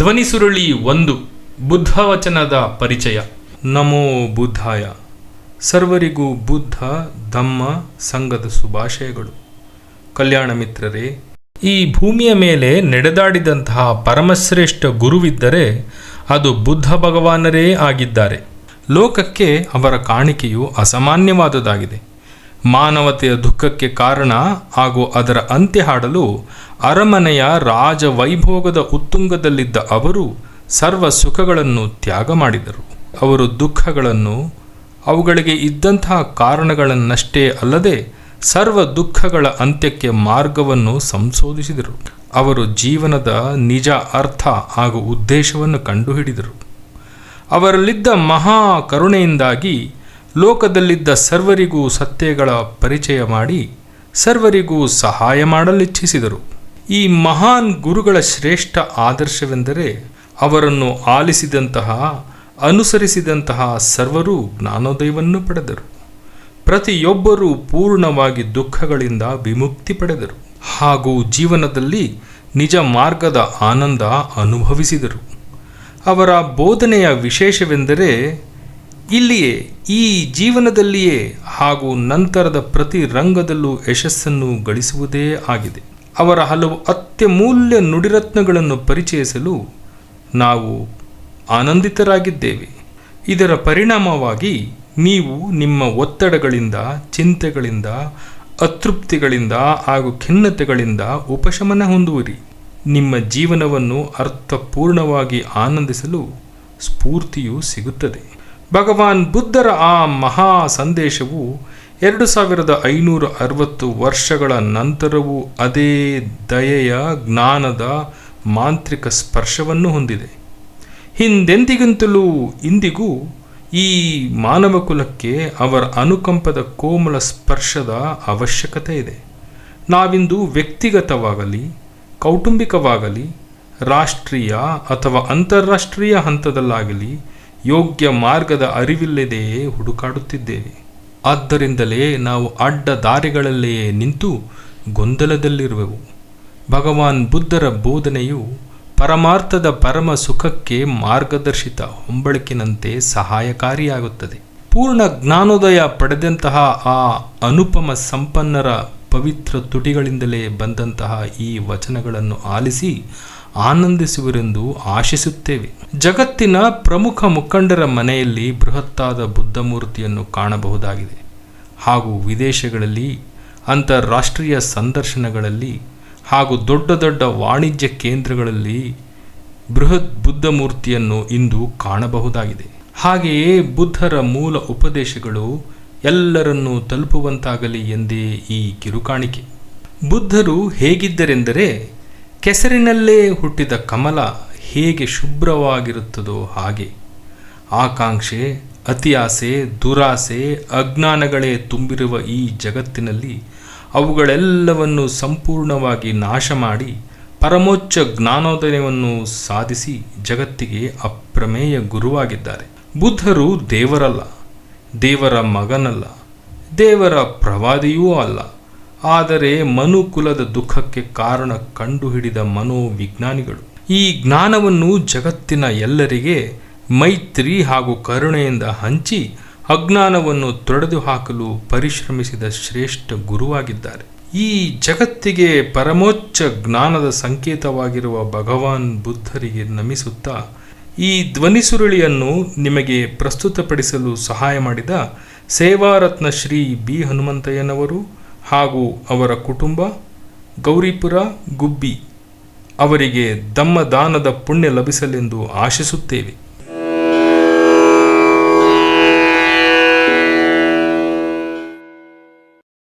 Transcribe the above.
ಧ್ವನಿಸುರುಳಿ ಒಂದು, ಬುದ್ಧವಚನದ ಪರಿಚಯ. ನಮೋ ಬುದ್ಧಾಯ. ಸರ್ವರಿಗೂ ಬುದ್ಧ, ಧಮ್ಮ ಸಂಘದ ಶುಭಾಶಯಗಳು. ಕಲ್ಯಾಣ ಮಿತ್ರರೇ, ಈ ಭೂಮಿಯ ಮೇಲೆ ನಡೆದಾಡಿದಂತಹ ಪರಮಶ್ರೇಷ್ಠ ಗುರುವಿದ್ದರೆ ಅದು ಬುದ್ಧ ಭಗವಾನರೇ ಆಗಿದ್ದಾರೆ. ಲೋಕಕ್ಕೆ ಅವರ ಕಾಣಿಕೆಯು ಅಸಾಮಾನ್ಯವಾದುದಾಗಿದೆ ಮಾನವತೆಯ ದುಃಖಕ್ಕೆ ಕಾರಣ ಹಾಗೂ ಅದರ ಅಂತ್ಯ ಹಾಡಲು ಅರಮನೆಯ ರಾಜ ವೈಭೋಗದ ಉತ್ತುಂಗದಲ್ಲಿದ್ದ ಅವರು ಸರ್ವ ಸುಖಗಳನ್ನು ತ್ಯಾಗ ಮಾಡಿದರು. ಅವರು ದುಃಖಗಳನ್ನು, ಅವುಗಳಿಗೆ ಇದ್ದಂತಹ ಕಾರಣಗಳನ್ನಷ್ಟೇ ಅಲ್ಲದೆ ಸರ್ವ ದುಃಖಗಳ ಅಂತ್ಯಕ್ಕೆ ಮಾರ್ಗವನ್ನು ಸಂಶೋಧಿಸಿದರು. ಅವರು ಜೀವನದ ನಿಜ ಅರ್ಥ ಹಾಗೂ ಉದ್ದೇಶವನ್ನು ಕಂಡುಹಿಡಿದರು. ಅವರಲ್ಲಿದ್ದ ಮಹಾ ಕರುಣೆಯಿಂದಾಗಿ ಲೋಕದಲ್ಲಿದ್ದ ಸರ್ವರಿಗೂ ಸತ್ಯಗಳ ಪರಿಚಯ ಮಾಡಿ ಸರ್ವರಿಗೂ ಸಹಾಯ ಮಾಡಲಿಚ್ಛಿಸಿದರು. ಈ ಮಹಾನ್ ಗುರುಗಳ ಶ್ರೇಷ್ಠ ಆದರ್ಶವೆಂದರೆ ಅವರನ್ನು ಆಲಿಸಿದಂತಹ, ಅನುಸರಿಸಿದಂತಹ ಸರ್ವರೂ ಜ್ಞಾನೋದಯವನ್ನು ಪಡೆದರು. ಪ್ರತಿಯೊಬ್ಬರೂ ಪೂರ್ಣವಾಗಿ ದುಃಖಗಳಿಂದ ವಿಮುಕ್ತಿ ಪಡೆದರು. ಹಾಗೂ ಜೀವನದಲ್ಲಿ ನಿಜ ಮಾರ್ಗದ ಆನಂದ ಅನುಭವಿಸಿದರು. ಅವರ ಬೋಧನೆಯ ವಿಶೇಷವೆಂದರೆ ಇಲ್ಲಿಯೇ, ಈ ಜೀವನದಲ್ಲಿಯೇ ಹಾಗೂ ನಂತರದ ಪ್ರತಿ ರಂಗದಲ್ಲೂ ಯಶಸ್ಸನ್ನು ಗಳಿಸುವುದೇ ಆಗಿದೆ. ಅವರ ಹಲವು ಅತ್ಯಮೂಲ್ಯ ನುಡಿರತ್ನಗಳನ್ನು ಪರಿಚಯಿಸಲು ನಾವು ಆನಂದಿತರಾಗಿದ್ದೇವೆ. ಇದರ ಪರಿಣಾಮವಾಗಿ ನೀವು ನಿಮ್ಮ ಒತ್ತಡಗಳಿಂದ, ಚಿಂತೆಗಳಿಂದ, ಅತೃಪ್ತಿಗಳಿಂದ ಹಾಗೂ ಖಿನ್ನತೆಗಳಿಂದ ಉಪಶಮನ ಹೊಂದುವಿರಿ. ನಿಮ್ಮ ಜೀವನವನ್ನು ಅರ್ಥಪೂರ್ಣವಾಗಿ ಆನಂದಿಸಲು ಸ್ಫೂರ್ತಿಯು ಸಿಗುತ್ತದೆ. ಭಗವಾನ್ ಬುದ್ಧರ ಆ ಮಹಾ ಸಂದೇಶವು ಎರಡು ಸಾವಿರದ ಐನೂರ ಅರವತ್ತು ವರ್ಷಗಳ ನಂತರವೂ ಅದೇ ದಯೆಯ, ಜ್ಞಾನದ, ಮಾಂತ್ರಿಕ ಸ್ಪರ್ಶವನ್ನು ಹೊಂದಿದೆ. ಹಿಂದೆಂದಿಗಿಂತಲೂ ಇಂದಿಗೂ ಈ ಮಾನವ ಕುಲಕ್ಕೆ ಅವರ ಅನುಕಂಪದ ಕೋಮಲ ಸ್ಪರ್ಶದ ಅವಶ್ಯಕತೆ ಇದೆ. ನಾವಿಂದು ವ್ಯಕ್ತಿಗತವಾಗಲಿ, ಕೌಟುಂಬಿಕವಾಗಲಿ, ರಾಷ್ಟ್ರೀಯ ಅಥವಾ ಅಂತಾರಾಷ್ಟ್ರೀಯ ಹಂತದಲ್ಲಾಗಲಿ ಯೋಗ್ಯ ಮಾರ್ಗದ ಅರಿವಿಲ್ಲದೆಯೇ ಹುಡುಕಾಡುತ್ತಿದ್ದೇವೆ. ಆದ್ದರಿಂದಲೇ ನಾವು ಅಡ್ಡ ದಾರಿಗಳಲ್ಲಿಯೇ ನಿಂತು ಗೊಂದಲದಲ್ಲಿರುವೆವು. ಭಗವಾನ್ ಬುದ್ಧರ ಬೋಧನೆಯು ಪರಮಾರ್ಥದ ಪರಮ ಸುಖಕ್ಕೆ ಮಾರ್ಗದರ್ಶಿತ ಹೊಂಬಳಕಿನಂತೆ ಸಹಾಯಕಾರಿಯಾಗುತ್ತದೆ. ಪೂರ್ಣ ಜ್ಞಾನೋದಯ ಪಡೆದಂತಹ ಆ ಅನುಪಮ ಸಂಪನ್ನರ ಪವಿತ್ರ ತುಟಿಗಳಿಂದಲೇ ಬಂದಂತಹ ಈ ವಚನಗಳನ್ನು ಆಲಿಸಿ ಆನಂದಿಸುವರೆಂದು ಆಶಿಸುತ್ತೇವೆ. ಜಗತ್ತಿನ ಪ್ರಮುಖ ಮುಖಂಡರ ಮನೆಯಲ್ಲಿ ಬೃಹತ್ತಾದ ಬುದ್ಧ ಮೂರ್ತಿಯನ್ನು ಕಾಣಬಹುದಾಗಿದೆ. ಹಾಗೂ ವಿದೇಶಗಳಲ್ಲಿ, ಅಂತಾರಾಷ್ಟ್ರೀಯ ಸಂದರ್ಶನಗಳಲ್ಲಿ ಹಾಗೂ ದೊಡ್ಡ ದೊಡ್ಡ ವಾಣಿಜ್ಯ ಕೇಂದ್ರಗಳಲ್ಲಿ ಬೃಹತ್ ಬುದ್ಧ ಮೂರ್ತಿಯನ್ನು ಇಂದು ಕಾಣಬಹುದಾಗಿದೆ. ಹಾಗೆಯೇ ಬುದ್ಧರ ಮೂಲ ಉಪದೇಶಗಳು ಎಲ್ಲರನ್ನೂ ತಲುಪುವಂತಾಗಲಿ ಎಂದೇ ಈ ಕಿರುಕಾಣಿಕೆ. ಬುದ್ಧರು ಹೇಗಿದ್ದರೆಂದರೆ, ಕೆಸರಿನಲ್ಲೇ ಹುಟ್ಟಿದ ಕಮಲ ಹೇಗೆ ಶುಭ್ರವಾಗಿರುತ್ತದೋ ಹಾಗೆ. ಆಕಾಂಕ್ಷೆ, ಅತಿಯಾಸೆ, ದುರಾಸೆ, ಅಜ್ಞಾನಗಳೇ ತುಂಬಿರುವ ಈ ಜಗತ್ತಿನಲ್ಲಿ ಅವುಗಳೆಲ್ಲವನ್ನು ಸಂಪೂರ್ಣವಾಗಿ ನಾಶ ಮಾಡಿ ಪರಮೋಚ್ಚ ಜ್ಞಾನೋದಯವನ್ನು ಸಾಧಿಸಿ ಜಗತ್ತಿಗೆ ಅಪ್ರಮೇಯ ಗುರುವಾಗಿದ್ದಾರೆ. ಬುದ್ಧರು ದೇವರಲ್ಲ. ದೇವರ ಮಗನಲ್ಲ, ದೇವರ ಪ್ರವಾದಿಯೂ ಅಲ್ಲ. ಆದರೆ ಮನುಕುಲದ ದುಃಖಕ್ಕೆ ಕಾರಣ ಕಂಡುಹಿಡಿದ ಮನೋವಿಜ್ಞಾನಿಗಳು. ಈ ಜ್ಞಾನವನ್ನು ಜಗತ್ತಿನ ಎಲ್ಲರಿಗೆ ಮೈತ್ರಿ ಹಾಗೂ ಕರುಣೆಯಿಂದ ಹಂಚಿ ಅಜ್ಞಾನವನ್ನು ತೊಡೆದು ಹಾಕಲು ಪರಿಶ್ರಮಿಸಿದ ಶ್ರೇಷ್ಠ ಗುರುವಾಗಿದ್ದಾರೆ. ಈ ಜಗತ್ತಿಗೆ ಪರಮೋಚ್ಚ ಜ್ಞಾನದ ಸಂಕೇತವಾಗಿರುವ ಭಗವಾನ್ ಬುದ್ಧರಿಗೆ ನಮಿಸುತ್ತಾ ಈ ಧ್ವನಿ ಸುರುಳಿಯನ್ನು ನಿಮಗೆ ಪ್ರಸ್ತುತಪಡಿಸಲು ಸಹಾಯ ಮಾಡಿದ ಸೇವಾರತ್ನ ಶ್ರೀ ಬಿ ಹನುಮಂತಯ್ಯನವರು ಹಾಗೂ ಅವರ ಕುಟುಂಬ, ಗೌರಿಪುರ, ಗುಬ್ಬಿ ಅವರಿಗೆ ದಮ್ಮದಾನದ ಪುಣ್ಯ ಲಭಿಸಲೆಂದು ಆಶಿಸುತ್ತೇವೆ.